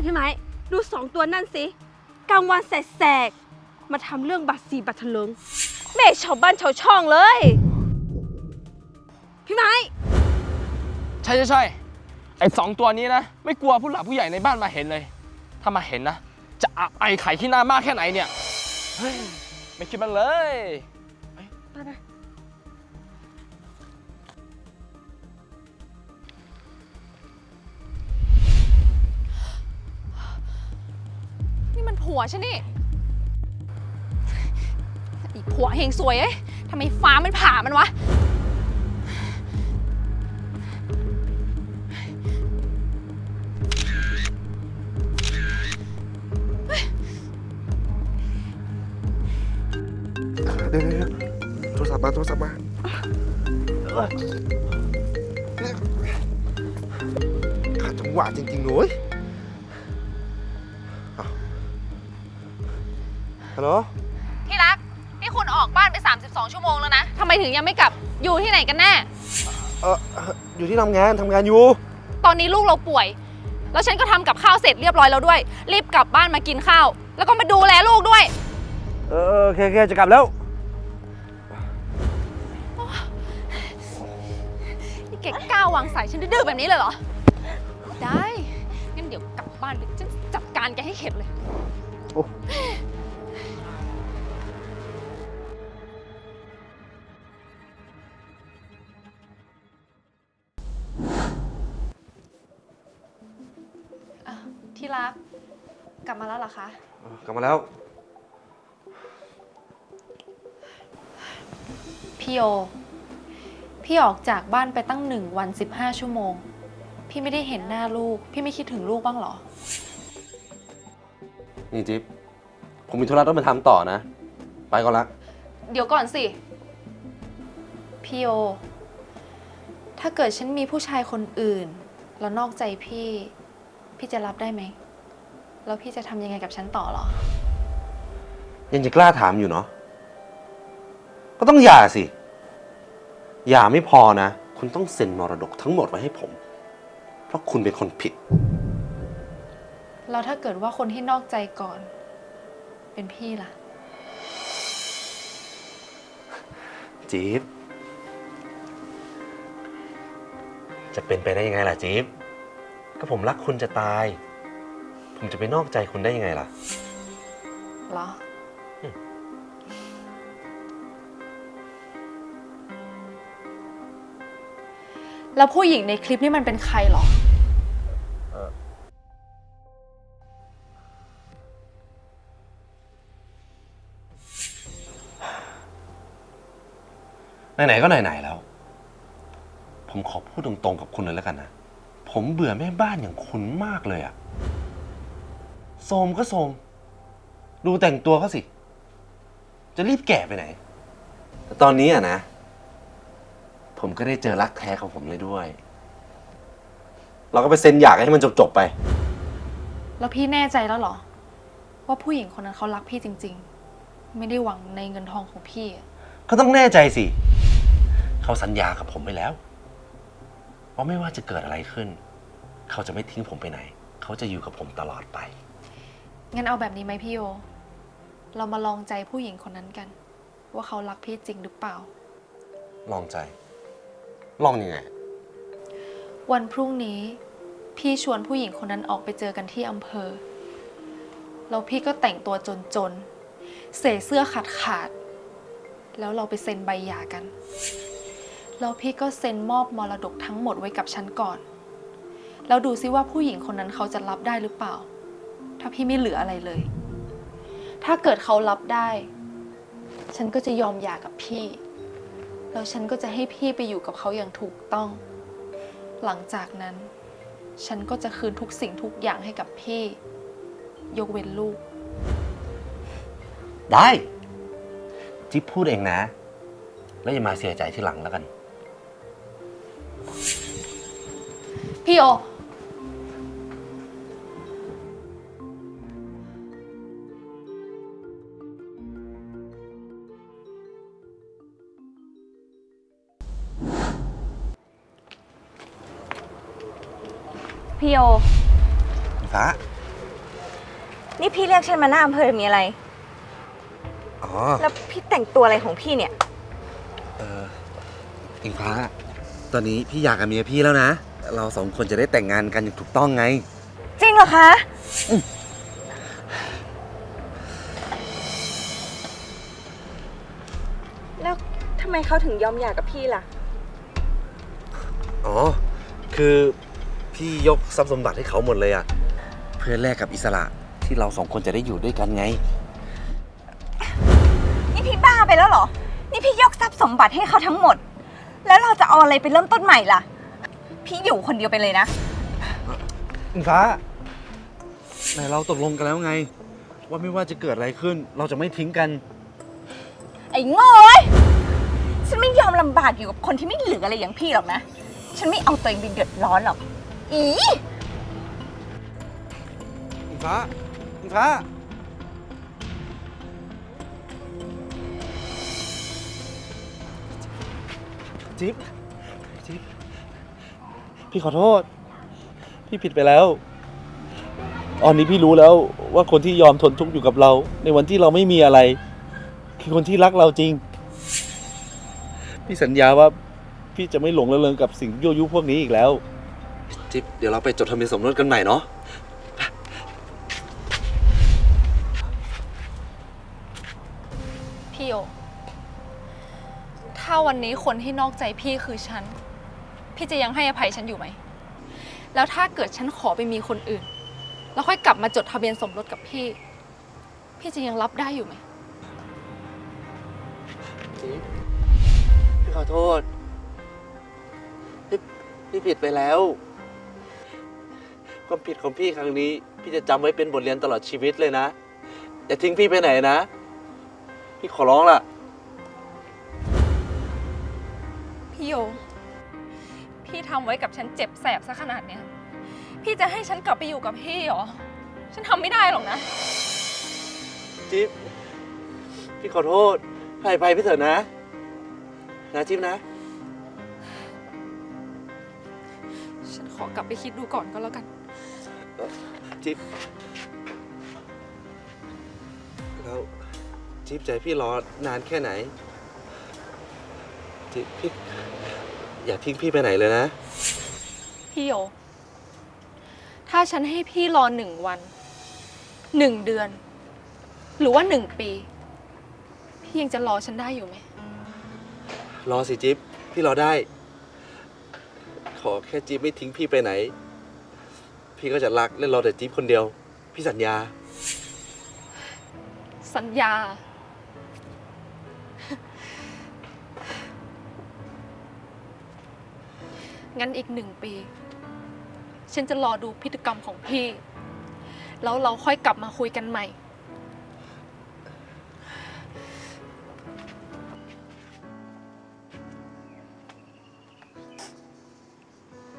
นะพี่ไม้ดูสองตัวนั่นสิกลางวันแสกๆมาทำเรื่องบัตรสีบัตรเถลิงแม่ชาวบ้านชาวช่องเลย พี่ไม้ ใช่ใช่ใช่ไอ้สองตัวนี้นะ ไม่กลัวผู้หลักผู้ใหญ่ในบ้านมาเห็นเลย ถ้ามาเห็นนะ จะอับไอไข่ที่หน้ามากแค่ไหนเนี่ย เฮ้ย ไม่คิดมันเลย ไปไป ผัวฉันนี่ไอีผัวเฮงสวยเอ้ยทำไมฟ้ามันผ่ามันวะ เดี๋ยวเดี๋ยวเดี๋ยวโทรศัพท์มา โทรศัพท์มาขาดจังหวะจริงๆหนุ้ย ฮัลโหล ที่รัก นี่คุณออกบ้านไป 32 ชั่วโมงแล้วนะทำไมถึงยังไม่กลับ อยู่ที่ไหนกันแน่ เออเอ่ออยู่ที่ทำงานทำงานอยู่ ตอนนี้ลูกเราป่วย แล้วฉันก็ทำกับข้าวเสร็จเรียบร้อยแล้วด้วย รีบกลับบ้านมากินข้าว แล้วก็มาดูแลลูกด้วย เออโอเคโอเคจะกลับแล้ว นี่แกกล้าวางสายฉันดื้อๆแบบนี้เลยเหรอ ได้ งั้นเดี๋ยวกลับบ้านไปฉันจัดการแกให้เข็ดเลย โอ้ รัก กลับมาแล้วเหรอคะ เออกลับมาแล้ว พี่โอ พี่ออกจากบ้านไปตั้งหนึ่งวัน15ชั่วโมง พี่ไม่ได้เห็นหน้าลูก พี่ไม่คิดถึงลูกบ้างเหรอ นี่จิ๊บ ผมมีธุระต้องไปทำต่อนะ ไปก่อนละ เดี๋ยวก่อนสิ พี่โอ ถ้าเกิดฉันมีผู้ชายคนอื่น แล้วนอกใจพี่ พี่จะรับได้ไหม แล้วพี่จะทำยังไงกับฉันต่อเหรอ ยังจะกล้าถามอยู่เนาะก็ต้องหย่าสิหย่าไม่พอนะ คุณต้องเซ็นมรดกทั้งหมดไว้ให้ผม เพราะคุณเป็นคนผิด แล้วถ้าเกิดว่าคนที่นอกใจก่อน เป็นพี่ล่ะ จี๊บจะเป็นไปได้ยังไงล่ะจี๊บ ก็ผมรักคุณจะตาย ผมจะไปนอกใจคุณได้ยังไงล่ะ เหรออืมแล้วผู้หญิงในคลิปนี่มันเป็นใครเหรอ ไหนๆก็ไหนๆแล้ว ผมขอพูดตรงๆกับคุณเลยแล้วกันนะ ผมเบื่อแม่บ้านอย่างคุณมากเลยอะโสมก็โสม ดูแต่งตัวเขาสิ จะรีบแก่ไปไหน แต่ตอนนี้อะนะ ผมก็ได้เจอรักแท้ของผมเลยด้วย เราก็ไปเซ็นหย่ากันให้มันจบๆไป แล้วพี่แน่ใจแล้วเหรอ ว่าผู้หญิงคนนั้นเขารักพี่จริง ๆ ไม่ได้หวังในเงินทองของพี่อะ ก็ต้องแน่ใจสิ เขาสัญญากับผมไปแล้ว ว่าไม่ว่าจะเกิดอะไรขึ้น เขาจะไม่ทิ้งผมไปไหน เขาจะอยู่กับผมตลอดไป งั้นเอาแบบนี้ไหมพี่โย เรามาลองใจผู้หญิงคนนั้นกัน ว่าเขารักพี่จริงหรือเปล่า ลองใจ ลองยังไง วันพรุ่งนี้ พี่ชวนผู้หญิงคนนั้นออกไปเจอกันที่อำเภอ แล้วพี่ก็แต่งตัวจนๆ เสเสื้อขาดขาดๆแล้วเราไปเซ็นใบหย่ากัน แล้วพี่ก็เซ็นมอบมรดกทั้งหมดไว้กับฉันก่อน แล้วดูซิว่าผู้หญิงคนนั้นเขาจะรับได้หรือเปล่า ถ้าพี่ไม่เหลืออะไรเลย ถ้าเกิดเขารับได้ ฉันก็จะยอมหย่ากับพี่ แล้วฉันก็จะให้พี่ไปอยู่กับเขาอย่างถูกต้อง หลังจากนั้น ฉันก็จะคืนทุกสิ่งทุกอย่างให้กับพี่ ยกเว้นลูก ได้ จิ๊บพูดเองนะ แล้วอย่ามาเสียใจทีหลังแล้วกัน พี่โอ พี่โอ ฟ้า นี่พี่เรียกฉันมาหน้าอำเภอมีอะไร อ๋อ แล้วพี่แต่งตัวอะไรของพี่เนี่ย เอออิงฟ้า ตอนนี้พี่อยากกับเมียพี่แล้วนะ เราสองคนจะได้แต่งงานกันอย่างถูกต้องไง จริงเหรอคะ แล้วทำไมเขาถึงยอมหย่ากับพี่ล่ะ อ๋อ คือพี่ยกทรัพย์สมบัติให้เขาหมดเลยอะเพื่อแลกกับอิสระที่เราสองคนจะได้อยู่ด้วยกันไง นี่พี่บ้าไปแล้วเหรอ นี่พี่ยกทรัพย์สมบัติให้เขาทั้งหมด แล้วเราจะเอาอะไรไปเริ่มต้นใหม่ล่ะ พี่อยู่คนเดียวไปเลยนะ อิงฟ้าไหนเราตกลงกันแล้วไง ว่าไม่ว่าจะเกิดอะไรขึ้น เราจะไม่ทิ้งกัน ไอ้โง่เอ้ยฉันไม่ยอมลำบากอยู่กับคนที่ไม่เหลืออะไรอย่างพี่หรอกนะ ฉันไม่เอาตัวเองไปเดือดร้อนหรอก อี อิงฟ้า อิงฟ้า จิ๊บ จิ๊บ พี่ขอโทษ พี่ผิดไปแล้วตอนนี้พี่รู้แล้วว่าคนที่ยอมทนทุกข์อยู่กับเรา ในวันที่เราไม่มีอะไร คือคนที่รักเราจริง พี่สัญญาว่า พี่จะไม่หลงระเริงกับสิ่งยั่วยุพวกนี้อีกแล้ว จิ๊บเดี๋ยวเราไปจดทะเบียนสมรสกันใหม่เนาะพี่โอถ้าวันนี้คนที่นอกใจพี่คือฉัน พี่จะยังให้อภัยฉันอยู่ไหม แล้วถ้าเกิดฉันขอไปมีคนอื่น แล้วค่อยกลับมาจดทะเบียนสมรสกับพี่ พี่จะยังรับได้อยู่ไหม จิ๊บพี่ขอโทษ พี่พี่ผิดไปแล้ว ความผิดของพี่ครั้งนี้ พี่จะจำไว้เป็นบทเรียนตลอดชีวิตเลยนะ อย่าทิ้งพี่ไปไหนนะ พี่ขอร้องล่ะ พี่โย พี่ทำไว้กับฉันเจ็บแสบซะขนาดเนี้ย พี่จะให้ฉันกลับไปอยู่กับพี่เหรอ ฉันทำไม่ได้หรอกนะ จิ๊บพี่ขอโทษให้อภัยพี่เถอะนะ นะจิ๊บนะ ฉันขอกลับไปคิดดูก่อนก็แล้วกัน จิ๊บแล้วจิ๊บใจพี่รอนานแค่ไหน จิ๊บพี่ อย่าทิ้งพี่ไปไหนเลยนะ พี่โยถ้าฉันให้พี่รอหนึ่งวัน หนึ่งเดือน หรือว่าหนึ่งปี พี่ยังจะรอฉันได้อยู่ไหม รอสิจิ๊บพี่รอได้ ขอแค่จิ๊บไม่ทิ้งพี่ไปไหน พี่ก็จะรักและรอแต่จิ๊บคนเดียว พี่สัญญา สัญญา งั้นอีกหนึ่งปี ฉันจะรอดูพฤติกรรมของพี่ แล้วเราค่อยกลับมาคุยกันใหม่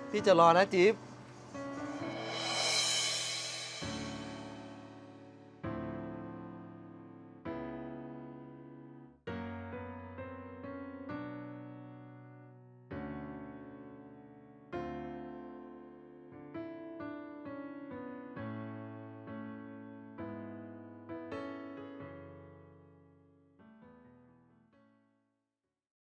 พี่จะรอนะจิ๊บ